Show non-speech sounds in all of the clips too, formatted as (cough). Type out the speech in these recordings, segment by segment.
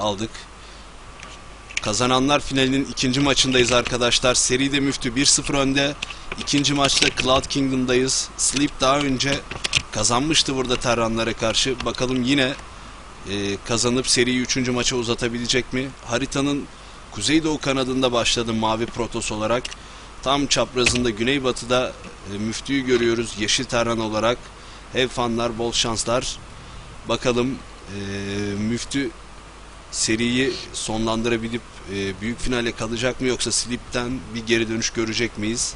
aldık. Kazananlar finalinin ikinci maçındayız arkadaşlar. Seride Müftü 1-0 önde. İkinci maçta Cloud Kingdom'dayız. Sleep daha önce kazanmıştı burada Terranlara karşı. Bakalım yine e, kazanıp seriyi üçüncü maça uzatabilecek mi? Haritanın kuzeydoğu kanadında başladı Mavi Protoss olarak. Tam çaprazında güneybatıda e, Müftü'yü görüyoruz yeşil Terran olarak. Have fanlar, bol şanslar. Bakalım e, Müftü seriyi sonlandırabilip e, büyük finale kalacak mı yoksa Sleep'ten bir geri dönüş görecek miyiz?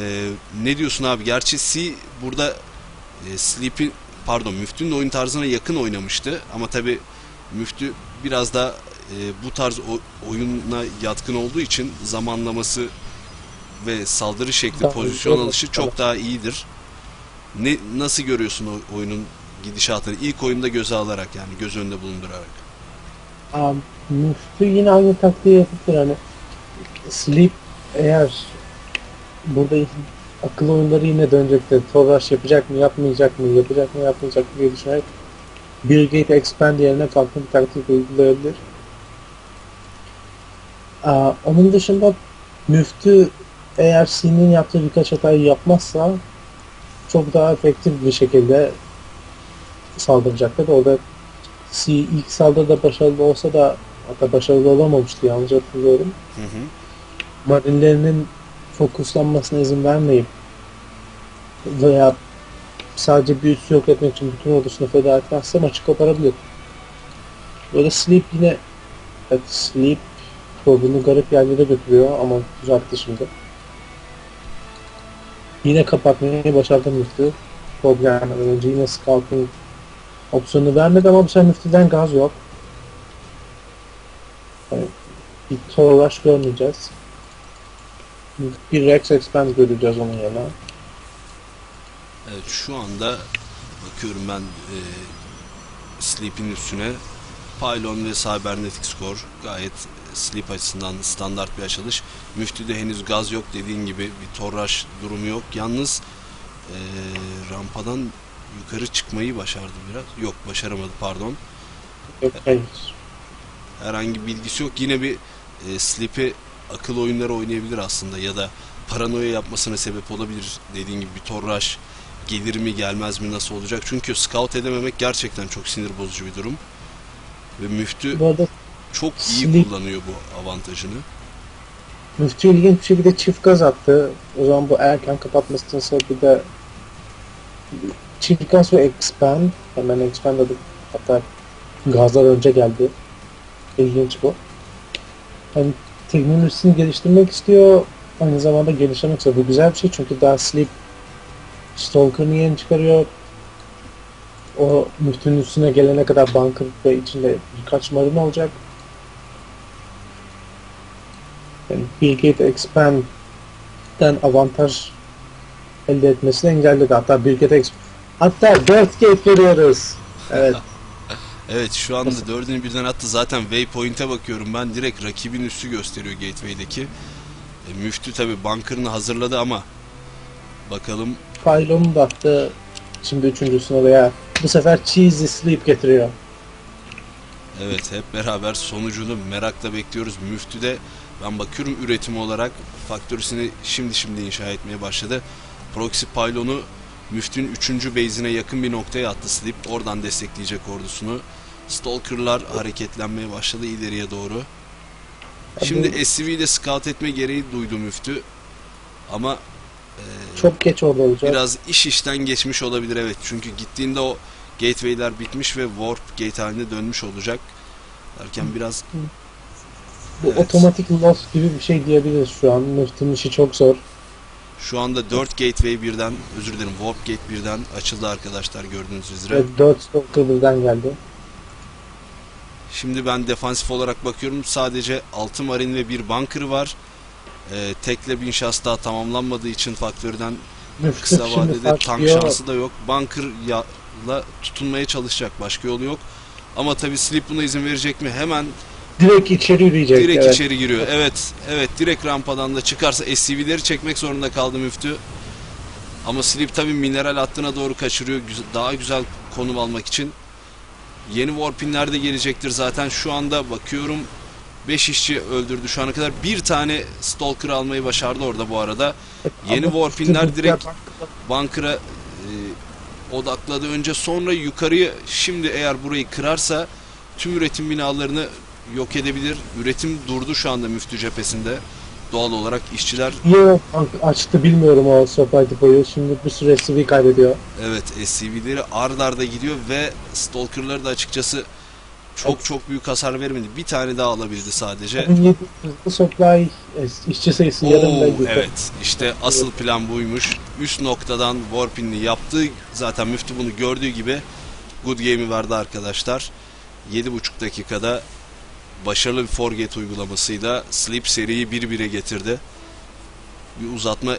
E, ne diyorsun abi? Gerçi C burada e, Sleep'in pardon Müftü'nün oyun tarzına yakın oynamıştı ama tabi Müftü biraz da e, bu tarz oyuna yatkın olduğu için zamanlaması ve saldırı şekli, Tabii, pozisyon tabii, alışı çok daha iyidir. Ne nasıl görüyorsun o oyunun gidişatını? İlk oyunda göze alarak yani göz önünde bulundurarak. Müftü yine aynı taktiği yapıptır hani Sleep eğer burada akıl oyunları yine dönecektir. Torrush yapacak mı yapmayacak mı yapacak mı yapmayacak mı diye düşünerek Bill Gate Expand yerine farklı bir taktik uygulayabilir. Aa, onun dışında Müftü eğer Sin'in yaptığı birkaç hatayı yapmazsa çok daha efektif bir şekilde saldıracaktır. Orada C ilk saldırıda başarılı olsa da hatta başarılı olamamıştı yanlış hatırlıyorum. Hı hı. Marinlerinin fokuslanmasına izin vermeyip veya sadece bir üssü yok etmek için bütün ordusunu feda etmezse maçı koparabilir. Böyle Sleep yine evet, Sleep bunu garip yerlere götürüyor ama düzeltti şimdi. Yine kapatmayı başardı Müftü. Problemden önce yine Scouting opsiyonu vermedi ama bu sefer Müftü'den gaz yok. Yani bir Torlaş görmeyeceğiz. Bir Rex Expand göreceğiz onun yerine. Evet şu anda bakıyorum ben e, Sleep'in üstüne Pylon ve Cybernetic Score gayet Sleep açısından standart bir açılış. Müftü'de henüz gaz yok dediğin gibi bir torraş durumu yok. Yalnız e, rampadan yukarı çıkmayı başardı biraz. Yok başaramadı pardon. Yok hayır. Herhangi bir bilgisi yok. Yine bir e, Sleep'i akıl oyunları oynayabilir aslında ya da paranoya yapmasına sebep olabilir. Dediğin gibi bir torraş gelir mi gelmez mi nasıl olacak? Çünkü scout edememek gerçekten çok sinir bozucu bir durum. Ve Müftü Bu arada çok iyi Sleep- kullanıyor bu avantajını. Müftü ilginç bir şekilde çift gaz attı. O zaman bu erken kapatmasının sebebi de gaz ve expand. Hemen expand adı hatta gazlar önce geldi. İlginç bu. Yani teknolojisini geliştirmek istiyor. Aynı zamanda geliştirmek istiyor. Bu güzel bir şey çünkü daha Sleep Stalker'ını yeni çıkarıyor. O müftünün üstüne gelene kadar bunker ve içinde birkaç marin olacak. Yani Bill Expand'den avantaj elde etmesini engelledi. Hatta Bill Gates Hatta 4 gate görüyoruz. Evet. (laughs) Evet şu anda dördünü birden attı. Zaten waypoint'e bakıyorum ben direkt rakibin üstü gösteriyor Gateway'deki. E, Müftü tabi bunker'ını hazırladı ama bakalım Pylon'u da attı. Şimdi üçüncüsünü oraya. Bu sefer Cheesy Sleep getiriyor. Evet hep beraber sonucunu merakla bekliyoruz. Müftü'de ben bakıyorum üretim olarak faktörisini şimdi şimdi inşa etmeye başladı. Proxy pylonu Müftü'nün 3. base'ine yakın bir noktaya attı Sleep. Oradan destekleyecek ordusunu. Stalker'lar hareketlenmeye başladı ileriye doğru. Şimdi SCV'de scout etme gereği duydu Müftü. Ama e, Çok geç oldu olacak. biraz iş işten geçmiş olabilir evet. Çünkü gittiğinde o gateway'ler bitmiş ve warp gate haline dönmüş olacak. Derken biraz Bu evet. otomatik loss gibi bir şey diyebiliriz şu an. Müftünün işi çok zor. Şu anda 4 gateway birden özür dilerim warp gate birden açıldı arkadaşlar gördüğünüz üzere. Ve 4 Stalker birden geldi. Şimdi ben defansif olarak bakıyorum. Sadece 6 marin ve bir bunker var. Ee, tekle bin şans daha tamamlanmadığı için faktörden kısa vadede tank şansı da yok. Bunker ya tutunmaya çalışacak. Başka yolu yok. Ama tabi Sleep buna izin verecek mi? Hemen Direkt içeri yürüyecek. direkt evet. içeri giriyor. Evet, evet direkt rampadan da çıkarsa SCV'leri çekmek zorunda kaldı Müftü. Ama Sleep tabi mineral hattına doğru kaçırıyor. Daha güzel konum almak için. Yeni warpinler de gelecektir zaten. Şu anda bakıyorum 5 işçi öldürdü şu ana kadar. Bir tane stalker almayı başardı orada bu arada. Yeni warpinler direkt bunker'a e, odakladı önce sonra yukarıyı şimdi eğer burayı kırarsa tüm üretim binalarını yok edebilir. Üretim durdu şu anda müftü cephesinde. Doğal olarak işçiler Niye açtı bilmiyorum o supply depoyu. Şimdi bir sürü SV kaybediyor. evet SCV'leri ard arda gidiyor ve Stalker'ları da açıkçası çok çok büyük hasar vermedi. Bir tane daha alabildi sadece. 1700 hızlı supply işçi sayısı yarımda Oo, yukarı. evet işte asıl plan buymuş. Üst noktadan Warpin'li yaptı. Zaten müftü bunu gördüğü gibi good game'i verdi arkadaşlar. 7,5 dakikada başarılı bir forget uygulamasıyla Sleep seriyi 1-1'e getirdi. Bir uzatma